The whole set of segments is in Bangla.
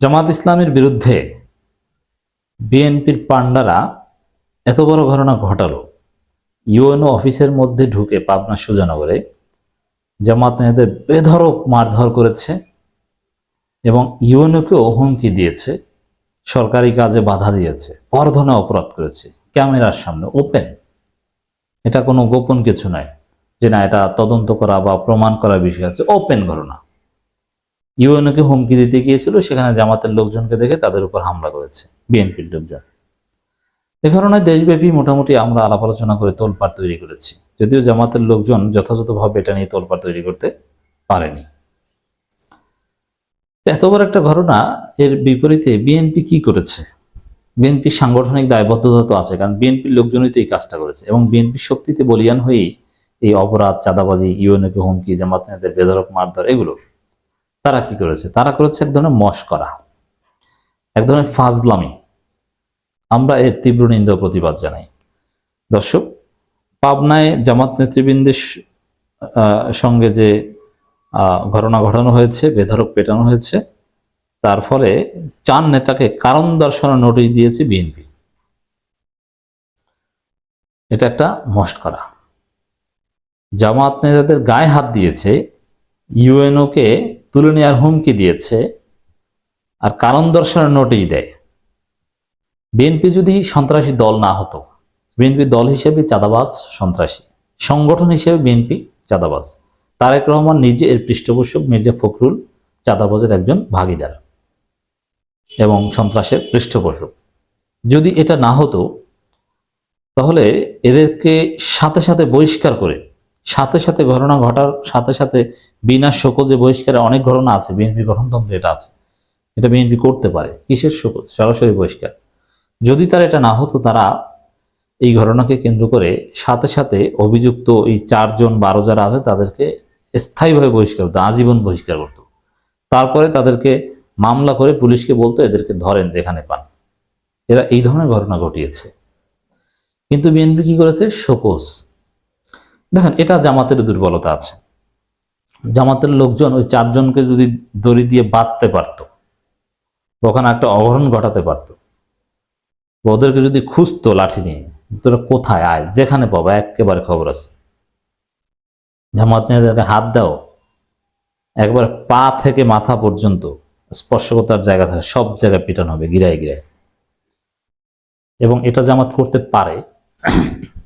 জামাত ইসলামের বিরুদ্ধে বিএনপির পান্ডারা এত বড় ঘটনা ঘটালো। ইউএনও অফিসের মধ্যে ঢুকে পাবনা সুজানগরে জামাত নেতাদের বেধরক মারধর করেছে এবং ইউএনওকেও হুমকি দিয়েছে, সরকারি কাজে বাধা দিয়েছে অর্ধনা অপরাধ করেছে, ক্যামেরার সামনে, ওপেন। এটা কোনো গোপন কিছু নয় যে না, এটা তদন্ত করা বা প্রমাণ করার বিষয় আছে, ওপেন ঘটনা। ইউএনওকে হুমকি দিতে গিয়েছিল, সেখানে জামাতের লোকজনকে দেখে তাদের উপর হামলা করেছে বিএনপির লোকজন। এ ঘটনায় দেশব্যাপী মোটামুটি আমরা আলাপ আলোচনা করে তোলপাড় তৈরি করেছি, যদিও জামাতের লোকজন যথাযথভাবে এটা নিয়ে তোলপাড় তৈরি করতে পারেনি। এত বড় একটা ঘটনা, এর বিপরীতে বিএনপি কি করেছে? বিএনপি সাংগঠনিক দায়বদ্ধতা তো আছে, কারণ বিএনপির লোকজনই তো এই কাজটা করেছে, এবং বিএনপির শক্তিতে বলিয়ান হয়েই এই অপরাধ, চাঁদাবাজি ইউএনকে হুমকি, জামাত নেতাদের বেধরক মারধর, এগুলো তারা কি করেছে? তারা করেছে এক ধরনের মস্করা এক ধরনের ফাজলামি। আমরা এর তীব্র নিন্দা প্রতিবাদ জানাই। দর্শক, পাবনায় জামাত নেতৃবৃন্দের সঙ্গে যে ঘটনা ঘটানো হয়েছে বেধরক পেটানো হয়েছে, তার ফলে চার নেতাকে কারণ দর্শানোর নোটিশ দিয়েছে বিএনপি। এটা একটা মস্করা জামাত নেতাদের গায়ে হাত দিয়েছে ইউএনওকে তুলে নেওয়ার হুমকি দিয়েছে আর কারণ দর্শানোর নোটিশ দেয়। বিএনপি যদি সন্ত্রাসী দল না হতো, বিএনপি দল হিসেবে চাঁদাবাজ সন্ত্রাসী, সংগঠন হিসেবে বিএনপি চাঁদাবাজ। তারেক রহমান নিজে এর পৃষ্ঠপোষক মির্জা ফখরুল চাঁদাবাজের একজন ভাগিদার এবং সন্ত্রাসের পৃষ্ঠপোষক। যদি এটা না হতো, তাহলে এদেরকে সাথে সাথে বহিষ্কার করে সাথে সাথে ঘটনা ঘটার সাথে সাথে বিনা শোকজে বহিষ্কারে অনেক ঘটনা আছে। বিএনপি গঠনতন্ত্রে এটা আছে। এটা বিএনপি করতে পারে। কিসের শোকজ? সরাসরি বহিষ্কার। যদি তার এটা না হতো, তারা এই ঘটনাকে কেন্দ্র করে সাথে সাথে অভিযুক্ত এই চারজন, বারো যারা আছে, তাদেরকে স্থায়ীভাবে বহিষ্কার করতো, আজীবন বহিষ্কার করতো। তারপরে তাদেরকে মামলা করে পুলিশকে বলতো, এদেরকে ধরেন যেখানে পান। এরা এই ধরনের ঘটনা ঘটিয়েছে। কিন্তু বিএনপি কি করেছে? শোকস দেখেন, এটা জামাতের দুর্বলতা আছে। জামাতের লোকজন ওই চারজনকে যদি দড়ি দিয়ে বাঁধতে পারতো ওখানে একটা অঘটন ঘটাতে পারতো ওদেরকে যদি খুঁজতো লাঠি নিয়ে, তোরা কোথায়? আয়, যেখানে পাবো, একেবারে খবর আছে। জামাত নেতাদেরকে হাত দাও। একবার পা থেকে মাথা পর্যন্ত স্পর্শকতার জায়গা থাকে, সব জায়গায় পিটানো হবে, গিরায় গিরায়। এবং এটা জামাত করতে পারে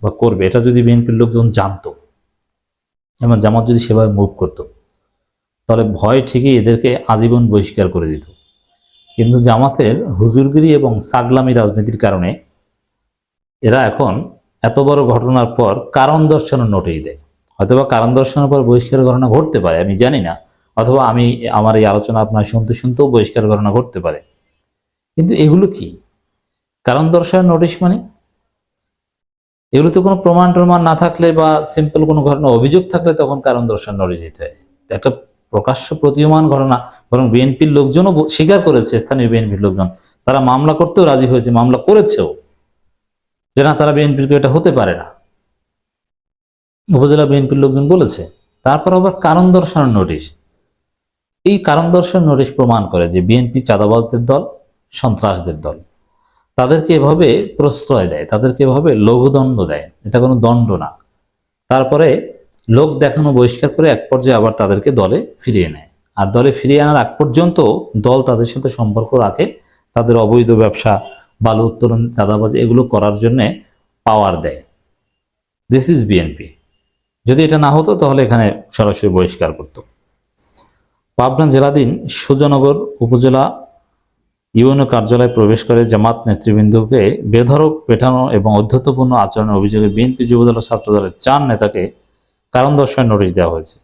বা করবে। এটা যদি বিএনপির লোকজন জানতো এবং জামাত যদি সেভাবে মুভ করতো, তাহলে ভয় ঠিকই এদেরকে আজীবন বহিষ্কার করে দিত। কিন্তু জামাতের হুজুরগিরি এবং সাগলামি রাজনীতির কারণে এরা এখন এত বড় ঘটনার পর কারণ দর্শানোর নোটিশ দেয়। হয়তোবা কারণ দর্শানোর পর বহিষ্কার ঘটনা ঘটতে পারে, আমি জানি না। অথবা আমি, আমার এই আলোচনা আপনার শুনতে শুনতেও বহিষ্কার ঘটনা ঘটতে পারে। কিন্তু এগুলো কি? কারণ দর্শানোর নোটিশ মানে? এগুলোতে কোনো প্রমাণ টমাণ না থাকলে বা সিম্পল কোনো ঘটনা, অভিযোগ থাকলে তখন কারণ দর্শানোর নোটিশ দিতে হয়। একটা প্রকাশ্য প্রতীয়মান ঘটনা, বরং বিএনপির লোকজনও স্বীকার করেছে, স্থানীয় বিএনপির লোকজন। তারা মামলা করতেও রাজি হয়েছে, মামলা করেছেও। যে না, তারা বিএনপির এটা হতে পারে না। উপজেলা বিএনপির লোকজন বলেছে, তারপর আবার কারণ দর্শানোর নোটিশ। এই কারণ দর্শন নোটিশ প্রমাণ করে যে বিএনপি চাঁদাবাজদের দল, সন্ত্রাসদের দল। তাদেরকে এভাবে প্রশ্রয় দেয়, তাদেরকে এভাবে লঘুদণ্ড দেয়। এটা কোনো দণ্ড না। তারপরে লোক দেখানো বহিষ্কার করে এক পর্যায়ে আবার তাদেরকে দলে ফিরিয়ে নেয়। আর দলে ফিরিয়ে আনার আগ পর্যন্ত দল তাদের সাথে সম্পর্ক রাখে, তাদের অবৈধ ব্যবসা, বালু উত্তোলন, চাঁদাবাজি এগুলো করার জন্যে পাওয়ার দেয়। দিস ইজ বিএনপি যদি এটা না হতো তাহলে এখানে সরাসরি বহিষ্কার করত। পাবনা জেলাধীন সুজনগর উপজেলা ইউএনও কার্যালয়ে প্রবেশ করে জামাত নেতৃবৃন্দকে বেধরক পেটানো এবং অধ্যত্বপূর্ণ আচরণের অভিযোগে বিএনপি যুবদল ও ছাত্রদলের চার নেতাকে কারণ দর্শায় নোটিশ দেওয়া হয়েছে।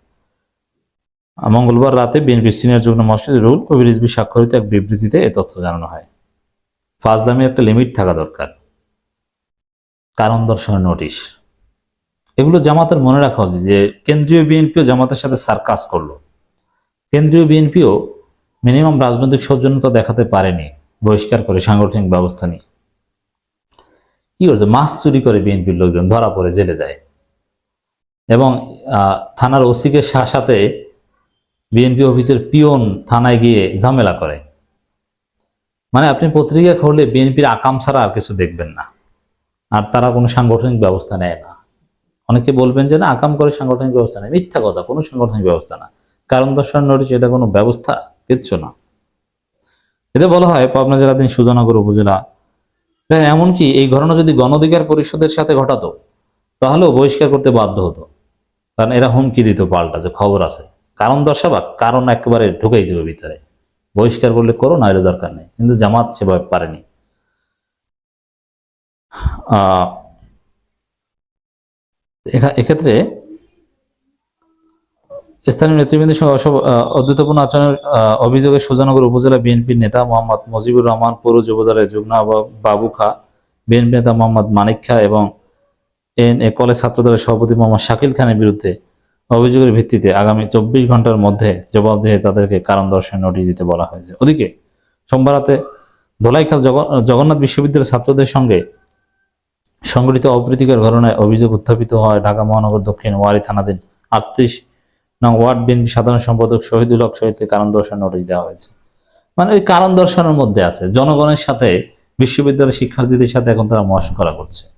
মঙ্গলবার রাতে বিএনপির সিনিয়র যুগ্ম মসজিদ রুল কবির রিজভি স্বাক্ষরিত এক বিবৃতিতে এ তথ্য জানানো হয়। ফাজলামির একটা লিমিট থাকা দরকার। কারণ দর্শনের নোটিশ। এগুলো জামাতের মনে রাখা উচিত যে কেন্দ্রীয় বিএনপিও জামাতের সাথে সার্কাস করল। কেন্দ্রীয় বিএনপিও মিনিমাম রাজনৈতিক সৌজন্যতা দেখাতে পারেনি বহিষ্কার করে সাংগঠনিক ব্যবস্থা নিয়ে। কি করছে মাছ চুরি করে বিএনপির লোকজন ধরা পড়ে, জেলে যায়। এবং থানার ওসিকে সাথে বিএনপি অফিসের পিয়ন থানায় গিয়ে ঝামেলা করে। মানে আপনি পত্রিকা খুললে বিএনপির আকাম ছাড়া আর কিছু দেখবেন না। আর তারা কোনো সাংগঠনিক ব্যবস্থা নেয় না। অনেকে বলবেন যে না, আকাম করে সাংগঠনিক ব্যবস্থা নেই। মিথ্যা কথা, কোনো সাংগঠনিক ব্যবস্থা না। কারণ দর্শন নোটিশ, এটা কোনো ব্যবস্থা? কিচ্ছু না। এতে বলা হয় পাবনা জেলাধীন সুজানগর উপজেলা। দেখেন, এমনকি এই ঘটনা যদি গণঅধিকার পরিষদের সাথে ঘটাতো তাহলেও বহিষ্কার করতে বাধ্য হতো। কারণ এরা হুমকি দিত পাল্টা যে খবর আছে। কারণ দর্শাবা কারণ একেবারে ঢুকেই দেবে ভিতরে। বহিষ্কার করলে করো না এটা দরকার নেই। কিন্তু জামাত সেভাবে পারেনি। এক্ষেত্রে স্থানীয় নেতৃবৃন্দের সঙ্গে অদ্বৈতপূর্ণ আচরণের অভিযোগে সুজানগর উপজেলা বিএনপির নেতা মোহাম্মদ মুজিবুর রহমান, পৌর যুবদলের যুগ্ম বাবু খা, বিএনপি নেতা মোহাম্মদ মানিক খা এবং এন এ কলেজ ছাত্রদলের সভাপতি মোহাম্মদ শাকিল খানের বিরুদ্ধে অভিযোগের ভিত্তিতে আগামী চব্বিশ ঘণ্টার মধ্যে জবাব দিয়ে তাদেরকে কারণ দর্শনের নোটিশ দিতে বলা হয়েছে। ওদিকে, সোমবার রাতে ধোলাইখাল জগ- জগন্নাথ বিশ্ববিদ্যালয়ের ছাত্রদের সঙ্গে সংগঠিত অপ্রীতিকর ঘটনায় অভিযোগ উত্থাপিত হয় ঢাকা মহানগর দক্ষিণ ওয়ারি থানাধীন আটত্রিশ নং ওয়ার্ড বিএনপি সাধারণ সম্পাদক শহীদুল হক শহীদকে কারণ দর্শন নোটিশ দেওয়া হয়েছে। মানে ওই কারণ দর্শনের মধ্যে আছে। জনগণের সাথে, বিশ্ববিদ্যালয়ের শিক্ষার্থীদের সাথে এখন তারা মহাস করা করছে।